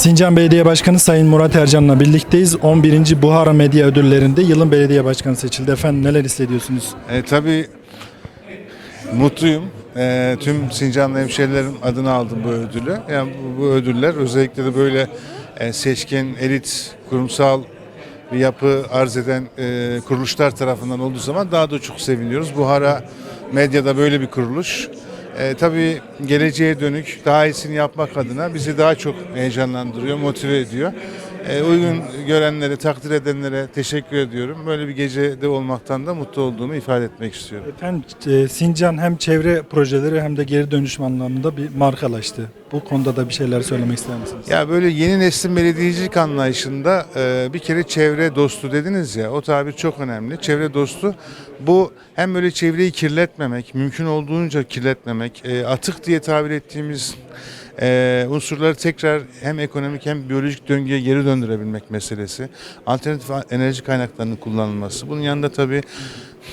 Sincan Belediye Başkanı Sayın Murat Ercan'la birlikteyiz. 11. Buhara Medya Ödülleri'nde yılın belediye başkanı seçildi. Efendim neler hissediyorsunuz? E, tabii mutluyum. E, tüm Sincanlı hemşehrilerim adına aldım bu ödülü. Yani bu, bu ödüller özellikle de böyle e, seçkin, elit, kurumsal bir yapı arz eden e, kuruluşlar tarafından olduğu zaman daha da çok seviniyoruz. Buhara Medya'da böyle bir kuruluş. E, tabii geleceğe dönük daha iyisini yapmak adına bizi daha çok heyecanlandırıyor, motive ediyor. E, uygun görenlere, takdir edenlere teşekkür ediyorum. Böyle bir gecede olmaktan da mutlu olduğumu ifade etmek istiyorum. Efendim e, Sincan hem çevre projeleri hem de geri dönüşüm anlamında bir markalaştı. Bu konuda da bir şeyler söylemek ister misiniz? Ya böyle yeni neslin belediyecilik anlayışında e, bir kere çevre dostu dediniz ya o tabir çok önemli. Çevre dostu bu hem böyle çevreyi kirletmemek, mümkün olduğunca kirletmemek, e, atık diye tabir ettiğimiz e, unsurları tekrar hem ekonomik hem biyolojik döngüye geri döndürebilmek meselesi. Alternatif enerji kaynaklarının kullanılması. Bunun yanında tabii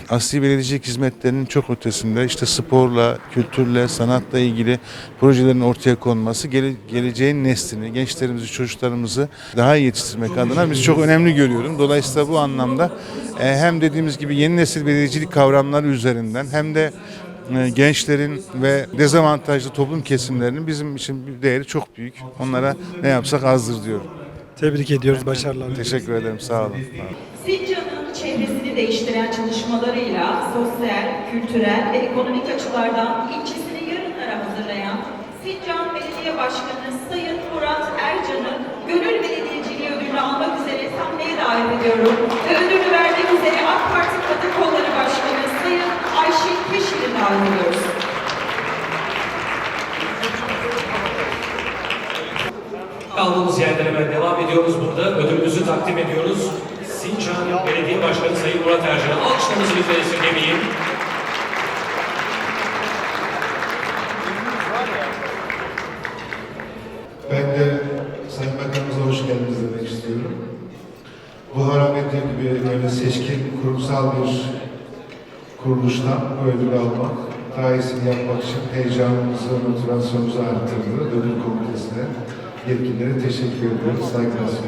asli belediyecilik hizmetlerinin çok ötesinde işte sporla, kültürle, sanatla ilgili projelerin ortaya konması gele- geleceğin neslini, gençlerimizi, çocuklarımızı daha iyi yetiştirmek adına biz çok önemli görüyorum. Dolayısıyla bu anlamda e, hem dediğimiz gibi yeni nesil belediyecilik kavramları üzerinden hem de gençlerin ve dezavantajlı toplum kesimlerinin bizim için bir değeri çok büyük. Onlara ne yapsak azdır diyorum. Tebrik ediyoruz, başarılar. Teşekkür ederim. Sağ olun. Sincan'ın çevresini değiştiren çalışmalarıyla sosyal, kültürel ve ekonomik açılardan ilçesini yarınlara hazırlayan Sincan Belediye Başkanı Sayın Murat Ercan'ı Gönül Belediyeciliği ödülünü almak üzere sahneye davet ediyorum. Ve ödülü Davet ediyoruz. Kaldığımız yerlere hemen devam ediyoruz burada. Ödülümüzü takdim ediyoruz. Sincan Belediye Başkanı Sayın Murat Ercan'a alkışlarınızı lütfen esirgemeyin. Ben de Sayın Bakanımıza hoş geldiniz demek istiyorum. Buhara Medya gibi böyle seçkin kurumsal bir kuruluştan bu ödülü almak, daha yapmak için heyecanımızı, motivasyonumuzu arttırdı. Ödül komitesine, yetkililere teşekkür ediyoruz, saygılar sunuyorum.